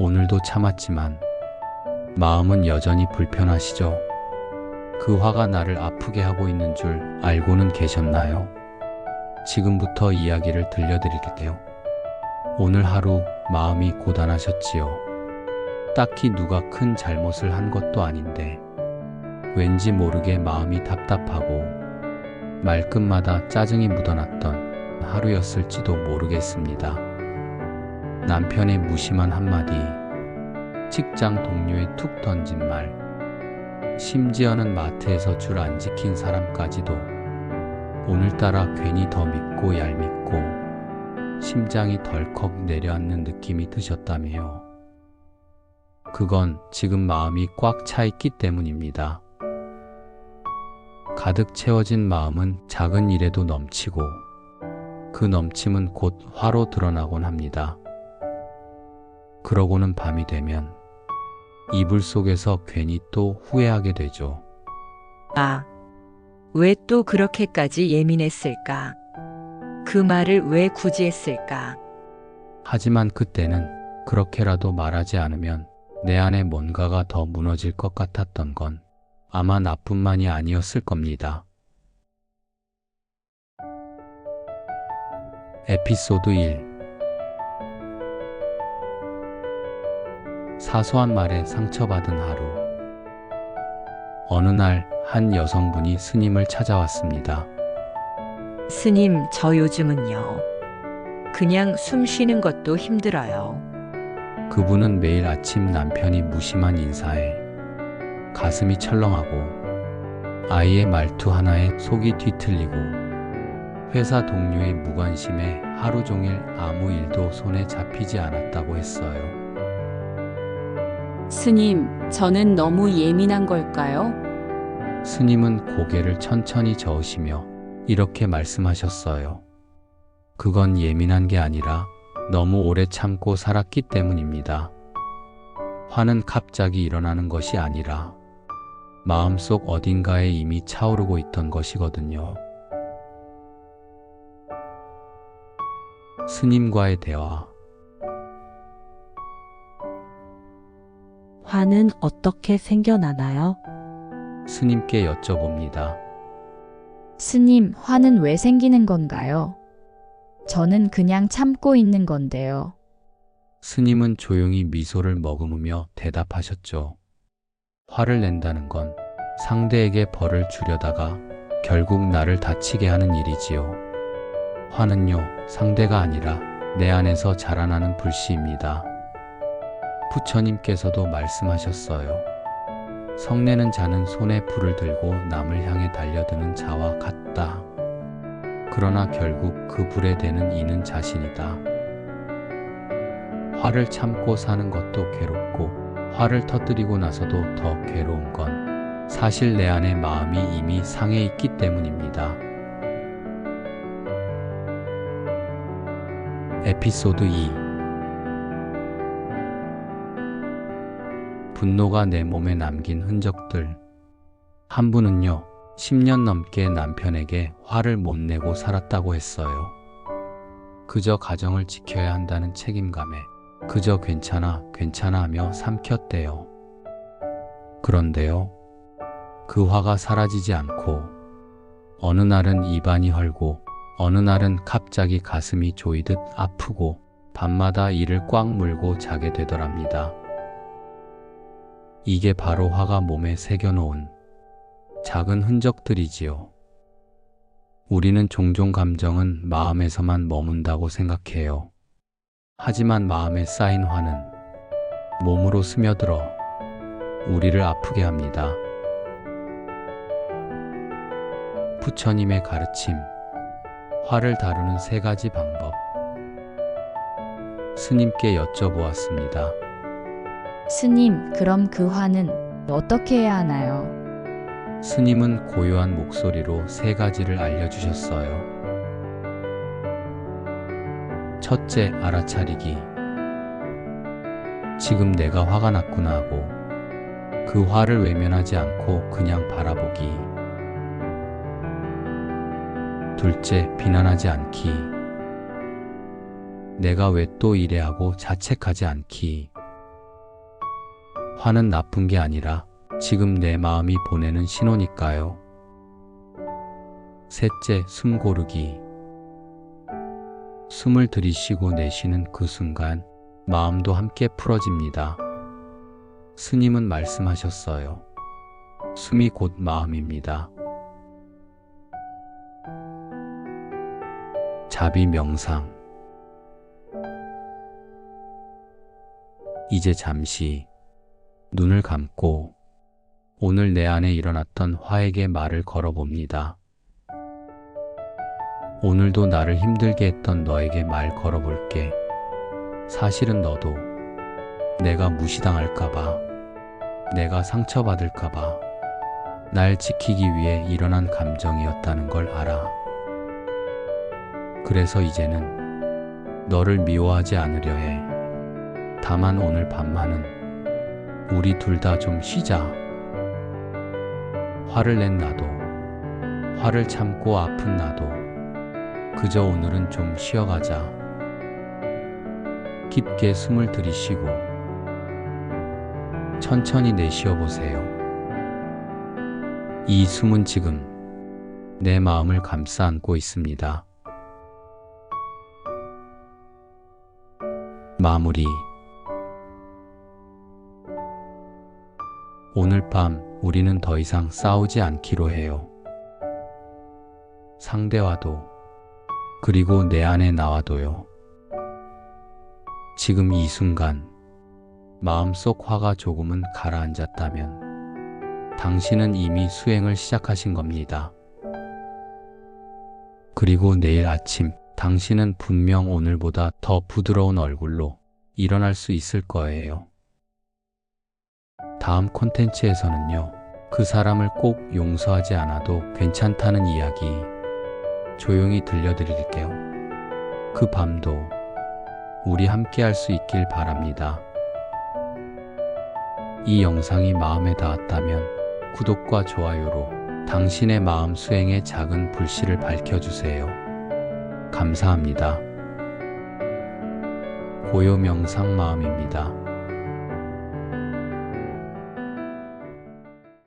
오늘도 참았지만 마음은 여전히 불편하시죠? 그 화가 나를 아프게 하고 있는 줄 알고는 계셨나요? 지금부터 이야기를 들려드릴게요. 오늘 하루 마음이 고단하셨지요. 딱히 누가 큰 잘못을 한 것도 아닌데 왠지 모르게 마음이 답답하고 말끝마다 짜증이 묻어났던 하루였을지도 모르겠습니다. 남편의 무심한 한마디, 직장 동료의 툭 던진 말, 심지어는 마트에서 줄 안 지킨 사람까지도 오늘따라 괜히 더 밉고 얄밉고 심장이 덜컥 내려앉는 느낌이 드셨다며요. 그건 지금 마음이 꽉 차 있기 때문입니다. 가득 채워진 마음은 작은 일에도 넘치고 그 넘침은 곧 화로 드러나곤 합니다. 그러고는 밤이 되면 이불 속에서 괜히 또 후회하게 되죠. 아, 왜 또 그렇게까지 예민했을까? 그 말을 왜 굳이 했을까? 하지만 그때는 그렇게라도 말하지 않으면 내 안에 뭔가가 더 무너질 것 같았던 건 아마 나뿐만이 아니었을 겁니다. 에피소드 1 사소한 말에 상처받은 하루. 어느 날 한 여성분이 스님을 찾아왔습니다. 스님, 저 요즘은요. 그냥 숨 쉬는 것도 힘들어요. 그분은 매일 아침 남편이 무심한 인사에 가슴이 철렁하고 아이의 말투 하나에 속이 뒤틀리고 회사 동료의 무관심에 하루 종일 아무 일도 손에 잡히지 않았다고 했어요. 스님, 저는 너무 예민한 걸까요? 스님은 고개를 천천히 저으시며 이렇게 말씀하셨어요. 그건 예민한 게 아니라 너무 오래 참고 살았기 때문입니다. 화는 갑자기 일어나는 것이 아니라 마음속 어딘가에 이미 차오르고 있던 것이거든요. 스님과의 대화. 화는 어떻게 생겨나나요? 스님께 여쭤봅니다. 스님, 화는 왜 생기는 건가요? 저는 그냥 참고 있는 건데요. 스님은 조용히 미소를 머금으며 대답하셨죠. 화를 낸다는 건 상대에게 벌을 주려다가 결국 나를 다치게 하는 일이지요. 화는요, 상대가 아니라 내 안에서 자라나는 불씨입니다. 부처님께서도 말씀하셨어요. 성내는 자는 손에 불을 들고 남을 향해 달려드는 자와 같다. 그러나 결국 그 불에 대는 이는 자신이다. 화를 참고 사는 것도 괴롭고 화를 터뜨리고 나서도 더 괴로운 건 사실 내 안의 마음이 이미 상해 있기 때문입니다. 에피소드 2 분노가 내 몸에 남긴 흔적들 한 분은요 10년 넘게 남편에게 화를 못 내고 살았다고 했어요. 그저 가정을 지켜야 한다는 책임감에 그저 괜찮아, 괜찮아 하며 삼켰대요. 그런데요, 그 화가 사라지지 않고, 어느 날은 입안이 헐고, 어느 날은 갑자기 가슴이 조이듯 아프고, 밤마다 이를 꽉 물고 자게 되더랍니다. 이게 바로 화가 몸에 새겨놓은 작은 흔적들이지요. 우리는 종종 감정은 마음에서만 머문다고 생각해요. 하지만 마음에 쌓인 화는 몸으로 스며들어 우리를 아프게 합니다. 부처님의 가르침, 화를 다루는 세 가지 방법. 스님께 여쭤보았습니다. 스님, 그럼 그 화는 어떻게 해야 하나요? 스님은 고요한 목소리로 세 가지를 알려주셨어요. 첫째, 알아차리기. 지금 내가 화가 났구나 하고 그 화를 외면하지 않고 그냥 바라보기. 둘째, 비난하지 않기. 내가 왜 또 이래 하고 자책하지 않기. 화는 나쁜 게 아니라 지금 내 마음이 보내는 신호니까요. 셋째, 숨 고르기. 숨을 들이쉬고 내쉬는 그 순간 마음도 함께 풀어집니다. 스님은 말씀하셨어요. 숨이 곧 마음입니다. 자비 명상. 이제 잠시 눈을 감고 오늘 내 안에 일어났던 화에게 말을 걸어봅니다. 오늘도 나를 힘들게 했던 너에게 말 걸어볼게. 사실은 너도 내가 무시당할까봐, 내가 상처받을까봐, 날 지키기 위해 일어난 감정이었다는 걸 알아. 그래서 이제는 너를 미워하지 않으려 해. 다만 오늘 밤만은 우리 둘 다 좀 쉬자. 화를 낸 나도, 화를 참고 아픈 나도, 그저 오늘은 좀 쉬어가자. 깊게 숨을 들이쉬고, 천천히 내쉬어 보세요. 이 숨은 지금 내 마음을 감싸 안고 있습니다. 마무리. 오늘 밤 우리는 더 이상 싸우지 않기로 해요. 상대와도, 그리고 내 안에 나와도요. 지금 이 순간, 마음속 화가 조금은 가라앉았다면, 당신은 이미 수행을 시작하신 겁니다. 그리고 내일 아침, 당신은 분명 오늘보다 더 부드러운 얼굴로 일어날 수 있을 거예요. 다음 콘텐츠에서는요, 그 사람을 꼭 용서하지 않아도 괜찮다는 이야기 조용히 들려드릴게요. 그 밤도 우리 함께 할 수 있길 바랍니다. 이 영상이 마음에 닿았다면 구독과 좋아요로 당신의 마음 수행의 작은 불씨를 밝혀주세요. 감사합니다. 고요 명상 마음입니다.